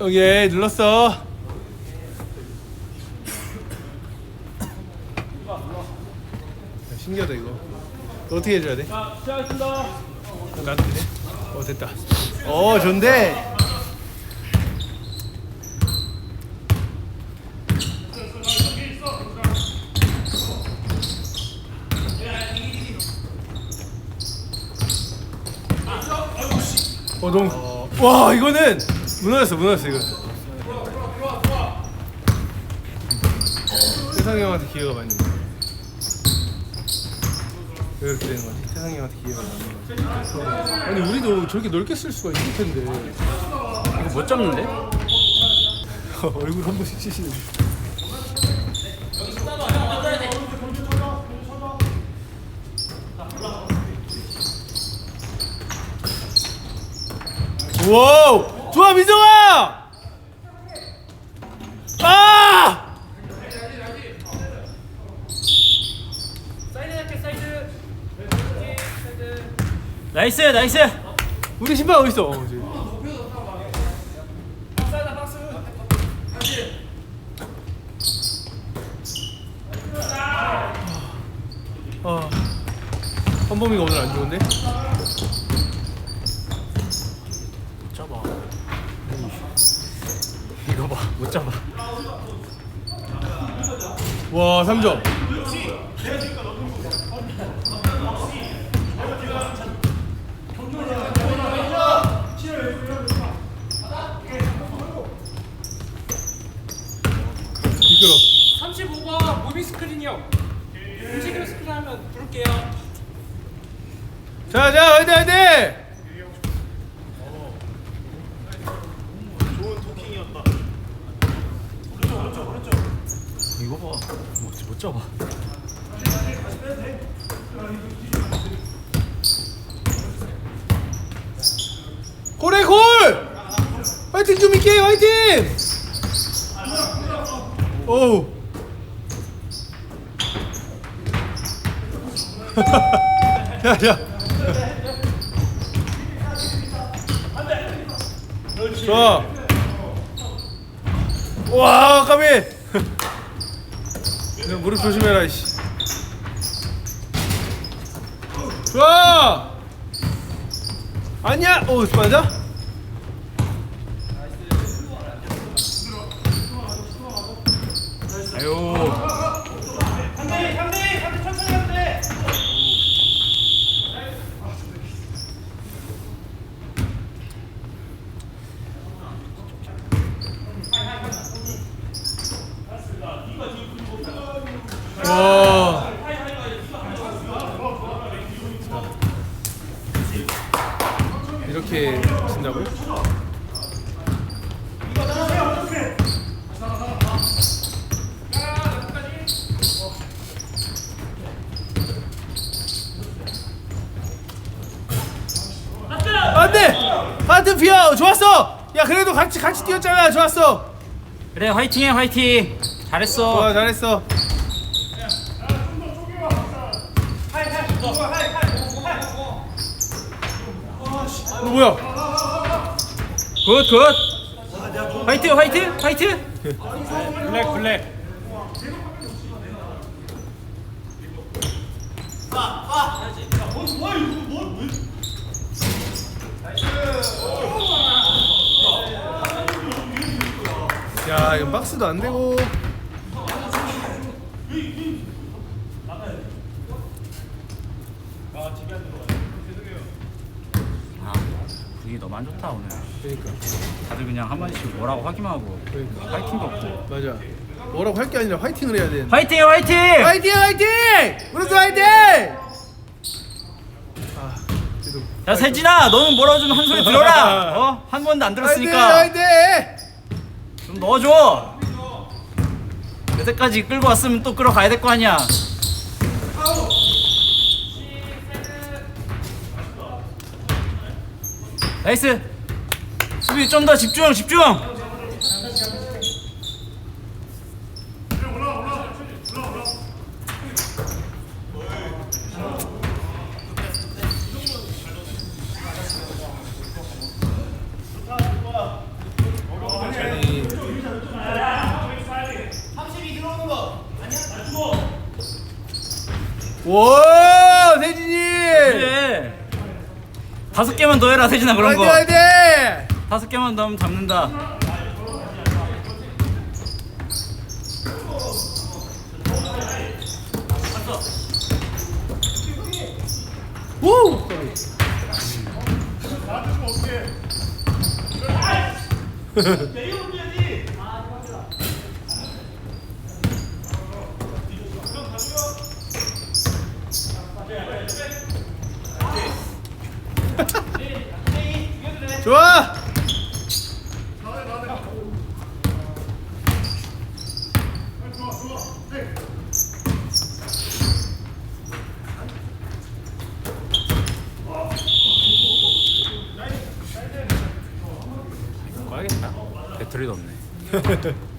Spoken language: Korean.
오케이 눌렀어. 야, 신기하다 이거. 어떻게 해줘야 돼? 자, 시작하겠습니다. 나도 되네. 어 됐다. 어 좋은데. 어 너무 와 이거는 무너졌어 무너졌어 이거. 세상이 형한테 기회가 많이. 있네. 왜 이렇게 되는 거지? 세상이 형한테 기회가 많이. 거지? 아니 우리도 저렇게 넓게 쓸 수가 있을 텐데 이거 못 잡는데? 얼굴 한 번씩 치시는 와우 좋아 민정아 아. 나이스 나이스. 우리 신발 어디 있어 어, 저기. 아, 한범이가 오늘 안 좋은데? 못 잡아. 봐, 못 잡아. 와, 3점. 미끄러. 35번 무비 스크린이요. 움직이는 스크린 하면 부를게요. 자, 자, 화이팅, 화이팅! 이거 봐, 못, 못 잡아. 골에 골! 화이팅 좀 있게, 화이팅! 오우. 야, 야. 좋아. 와, 까비. 야, 무릎 조심해라, 이씨. 좋아. 아니야. 오, 맞아? 아유, 상대 상대 상대 천천히 하면 돼. 와. 이렇게 진다고? 안돼! 하트 피어 좋았어! 야 그래도 같이 같이 뛰었잖아 좋았어! 그래 화이팅해 화이팅. 잘했어. 좋아 잘했어 어 뭐야 굿 굿. 화이팅 화이팅 화이팅. 블랙 블랙. 야 이거 박스도 안 되고 아 분위기 너무 안 좋다 오늘. 그러니까 다들 그냥 한 마디씩 뭐라고 확인하고 그러니까 화이팅도 없고. 맞아 뭐라고 할 게 아니라 화이팅을 해야 돼 화이팅 화이팅. 화이팅 화이팅! 브루스 화이팅! 아 그래도 야 세진아 너는 뭐라고 좀 한 소리 들어라. 어? 한 번도 안 들었으니까 화이팅 화이팅! 좀 넣어줘. 여태까지 끌고 왔으면 또 끌어 가야 될 거 아니야. 나이스. 수비 좀 더 집중 집중. 와 세진이. 다섯 개만 더 해라 세진아 그런 거. 화이팅 화이팅 다섯 개만 더 하면 잡는다. 우 좋아. 꺼야겠다. 배터리도 없네